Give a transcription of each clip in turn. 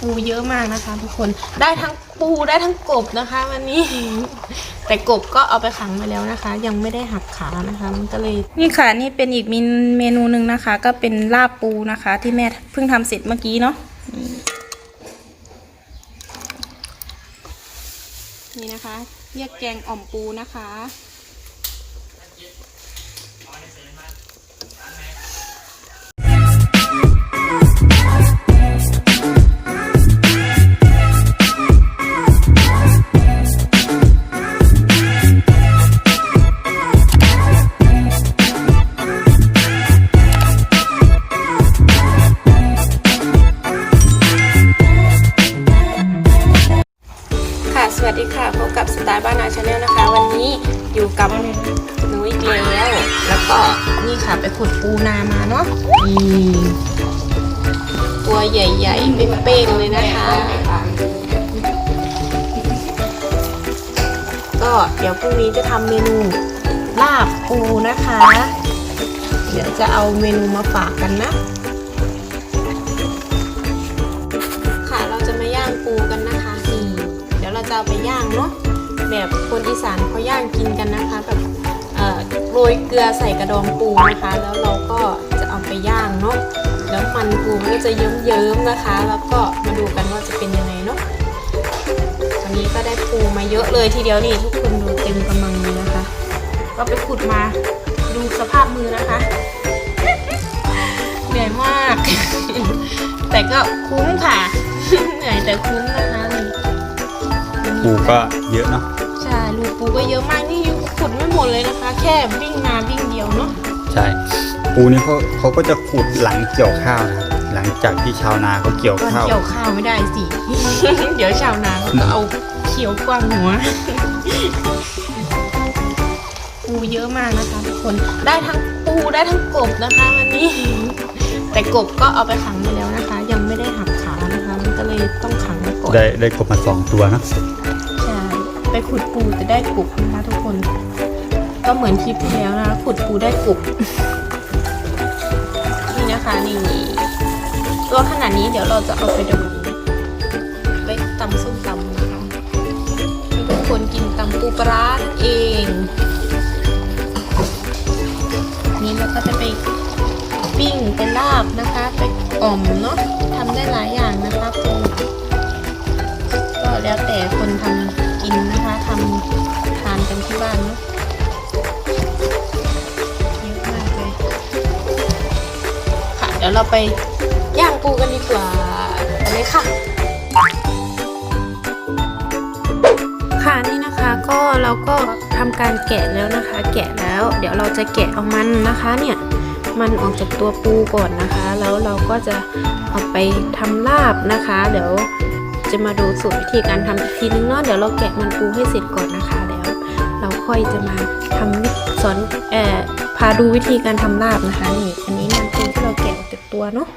ปูเยอะมากนะคะ ทุกคนได้ทั้งปูได้ทั้งกบนะคะ วันนี้ แต่กบก็เอาไปขังไปแล้วนะคะ ยังไม่ได้หักขานะคะ มันก็เลยนี่ค่ะนี่เป็นอีกเมนเมนูหนึ่งนะคะ ก็เป็นลาบปูนะคะ ที่แม่เพิ่งทำเสร็จเมื่อกี้เนาะนี่นะคะเรียกแกงอ่อมปูนะคะ วัสดีค่ะพบกับสไตล์บ้านนาชาแนลนะคะ วันนี้อยู่กับหนูอีกแล้ว แล้วก็นี่ค่ะไปขุดปูนามาเนาะนี่ตัวใหญ่ๆเป้งๆเลยนะคะ ก็เดี๋ยวพรุ่งนี้จะทำเมนูลาบปูนะคะ เดี๋ยวจะเอาเมนูมาฝากกันนะ จะเอาไปย่างเนาะแบบคนอีสานเขาย่างกินกันนะคะแบบโรยเกลือใส่กระดองปูนะคะ แล้วเราก็จะเอาไปย่างเนาะแล้วมันปูมันก็จะเยิ้มๆนะคะ แล้วก็มาดูกันว่าจะเป็นยังไงเนาะวันนี้ก็ได้ปูมาเยอะเลยทีเดียวนี่ทุกคนดูเต็มกำมังเลยนะคะ ก็ไปขุดมาดูสภาพมือนะคะเหนื่อยมาก แต่ก็คุ้มค่ะเหนื่อยแต่คุ้มนะคะนี่ ปูก็เยอะเนาะใช่ลูกปูก็เยอะมากนี่ยังขุดไม่หมดเลยนะคะ แค่วิ่งนาวิ่งเดียวเนาะใช่ ปูนี่เขาเขาก็จะขุดหลังเกี่ยวข้าวนะครับหลังจากที่ชาวนาเขาเกี่ยวก่อนข้าว เกี่ยวข้าวไม่ได้สิ เดี๋ยวชาวนาเขาก็เอาเขียวกว้างหัว ปูเยอะมากนะคะทุกคนได้ทั้งปูได้ทั้งกบนะคะวันนี้ แต่กบก็เอาไปขังไปแล้วนะคะ ยังไม่ได้หักขานะคะ มันก็เลยต้องขังไว้ก่อนได้ได้กบมาสองตัวเนอะใช่ ไปขุดปูจะได้กบนะคะทุกคน ก็เหมือนคลิปที่แล้วนะขุดปูได้กบนี่นะคะนี่ตัวขนาดนี้เดี๋ยวเราจะเอาไปดูไปตำส้มตำนะคะให้ทุกคนกินตำปูปลาเองนี่เราก็จะไปปิ้งเป็นลาบนะคะ ไปอ่อมเนาะทำได้หลายอย่างนะคะปูก็ ยวเราไปย่างปูกันดีกว่าไปเลยค่ะ ค่ะนี่นะคะก็เราก็ทำการแกะแล้วนะคะ แกะแล้ว เดี๋ยวเราจะแกะเอามันนะคะเนี่ยมันออกจากตัวปูก่อนนะคะ แล้วเราก็จะเอาไปทำลาบนะคะ เดี๋ยวจะมาดูสูตรวิธีการทำอีกทีนึงเนาะเดี๋ยวเราแกะมันปูให้เสร็จก่อนนะคะแล้วเราค่อยจะมาทำวิสอนเอ่อพาดูวิธีการทำลาบนะคะนี่อันนี้มัน ที่เราแกะออกจากตัวเนาะ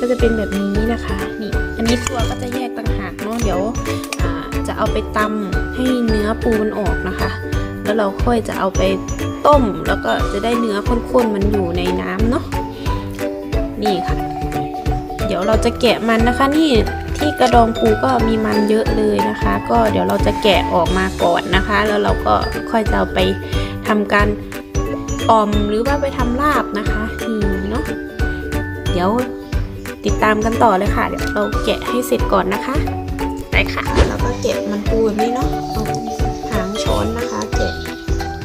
ก็จะเป็นแบบนี้นะคะนี่อันนี้ตัวก็จะแยกต่างหากเนาะเดี๋ยวจะเอาไปตำให้เนื้อปูมันออกนะคะ แล้วเราค่อยจะเอาไปต้มแล้วก็จะได้เนื้อข้นๆมันอยู่ในน้ำเนาะนี่ค่ะ เดี๋ยวเราจะแกะมันนะคะนี่ที่กระดองปูก็มีมันเยอะเลยนะคะ ก็เดี๋ยวเราจะแกะออกมาก่อนนะคะ แล้วเราก็ค่อยจะเอาไปทำการออมหรือว่าไปทำลาบนะคะ เดี๋ยวติดตามกันต่อเลยค่ะ เดี๋ยวเราแกะให้เสร็จก่อนนะคะ ไปค่ะ แล้วก็เกะมันปูแบบนี้เนาะเอาหางช้อนนะคะ เกะ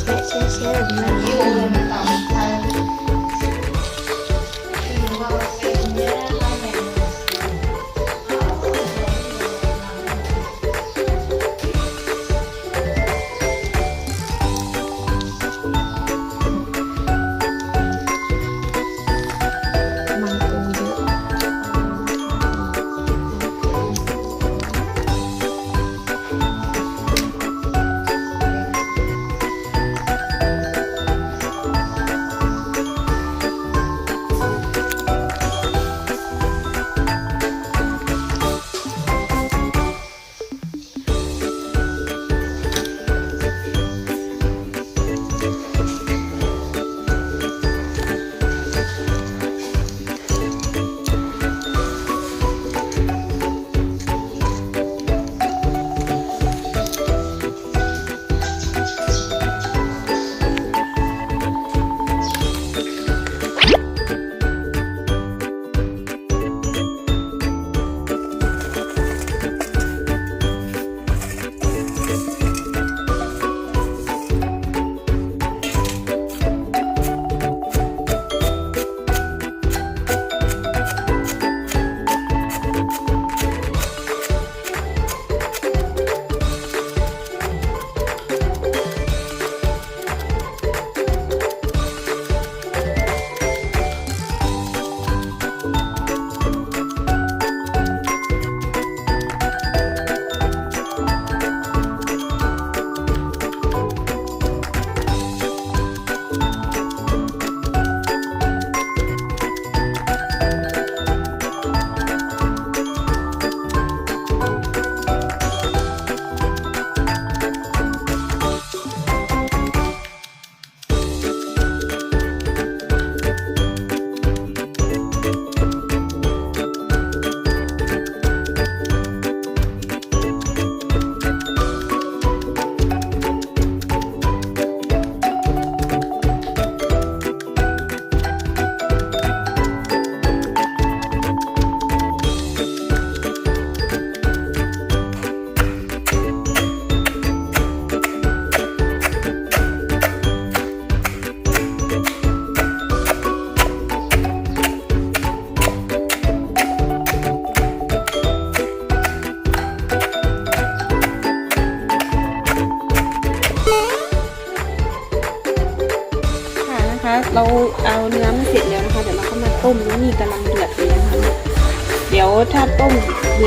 แคะแช่แช่แบบนี้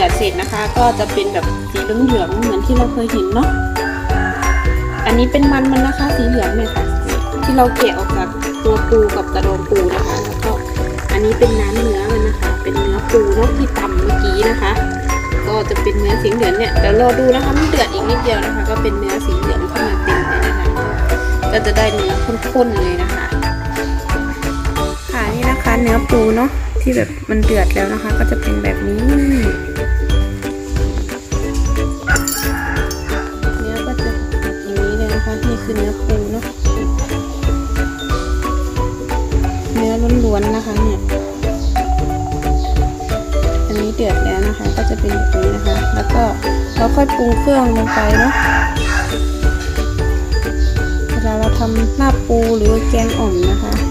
อเสร็จนะคะ ก็จะเป็นแบบสีเหลืองๆเหมือนที่เราเคยเห็นเนาะอันนี้เป็นมันมันนะคะ สีเหลืองเนี่ยค่ะ ที่เราแกะออกจากตัวปูกับกระดองปูนะคะ แล้วก็อันนี้เป็นน้ำเนื้อมันนะคะ เป็นเนื้อปูเนาะที่ตำเมื่อกี้นะคะ ก็จะเป็นเนื้อสีเหลืองเนี่ยเดี๋ยวรอดูนะคะมันเดือดอีกนิดเดียวนะคะ ก็เป็นเนื้อสีเหลืองเข้ามาเต็มเลยนะคะก็จะได้เนื้อข้นๆเลยนะคะ ค่ะนี่นะคะเนื้อปูเนาะที่แบบมันเดือดแล้วนะคะ ก็จะเป็นแบบนี้ อยปรุงเครื่องลงไปเนาะเวลาเราทำหน้าปูหรือแกงอ่อมนะคะ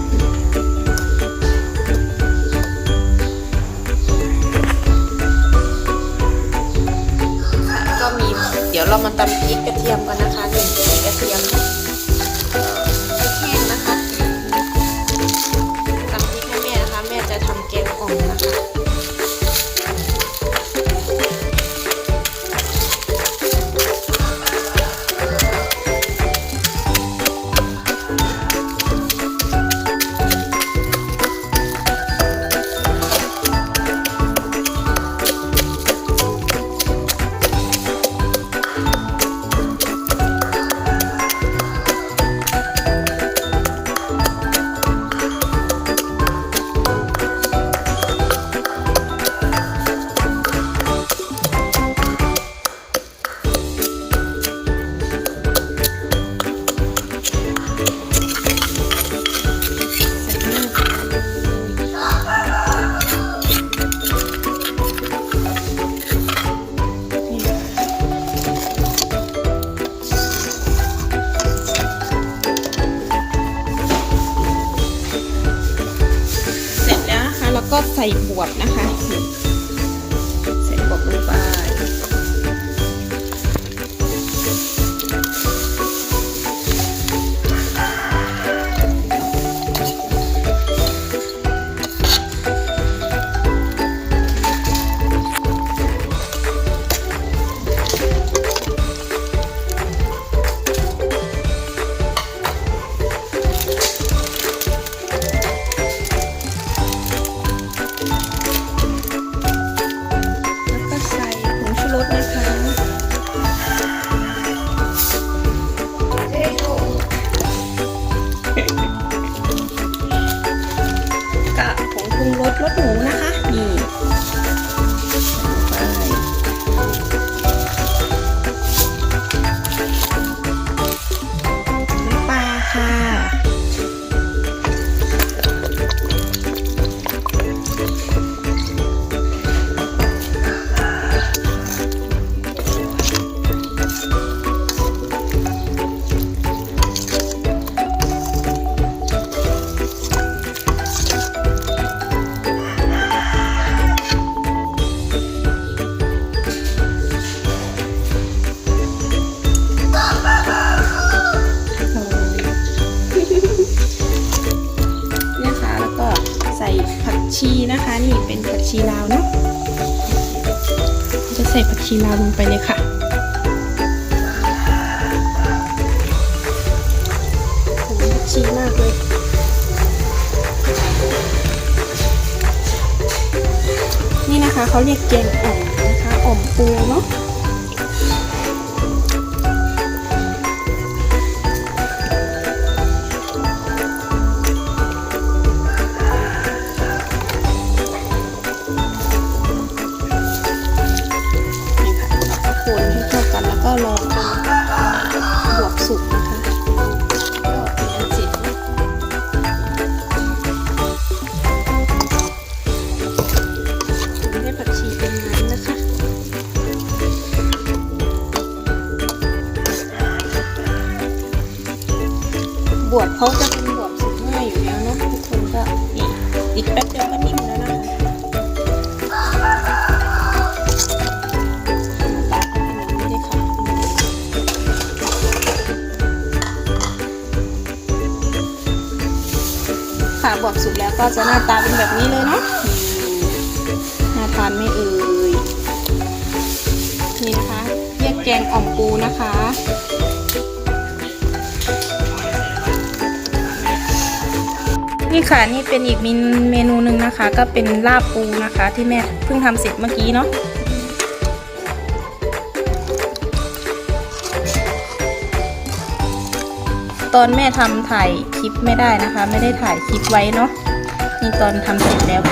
ส่บวบนะคะ ชีนะคะ นี่เป็นผักชีลาวเนาะจะใส่ผักชีลาวลงไปเลยค่ะหอมผักชีมากเลยนี่นะคะเขาเรียกแกงอ่อมนะคะอ่อมปูเนาะ เป็นน้ำนะคะบวบเขาจะเป็นบวบสุกง่ายอยู่แล้วเนาะทุกคนก็นี่อีกแป๊บเดียวก็นิ่มแล้วนะคะนี่ค่ะบวกสุกแล้วก็จะหน้าตาเป็นแบบนี้เลยเนาะ อืมน่าทานไหม่เอ่ยแกงอ่อมปูนะคะ นี่ค่ะนี่เป็นอีกเมนเมนูหนึ่งนะคะ ก็เป็นลาบปูนะคะที่แม่เพิ่งทำเสร็จเมื่อกี้เนาะตอนแม่ทำถ่ายคลิปไม่ได้นะคะ ไม่ได้ถ่ายคลิปไว้เนาะนี่ตอนทำเสร็จแล้ว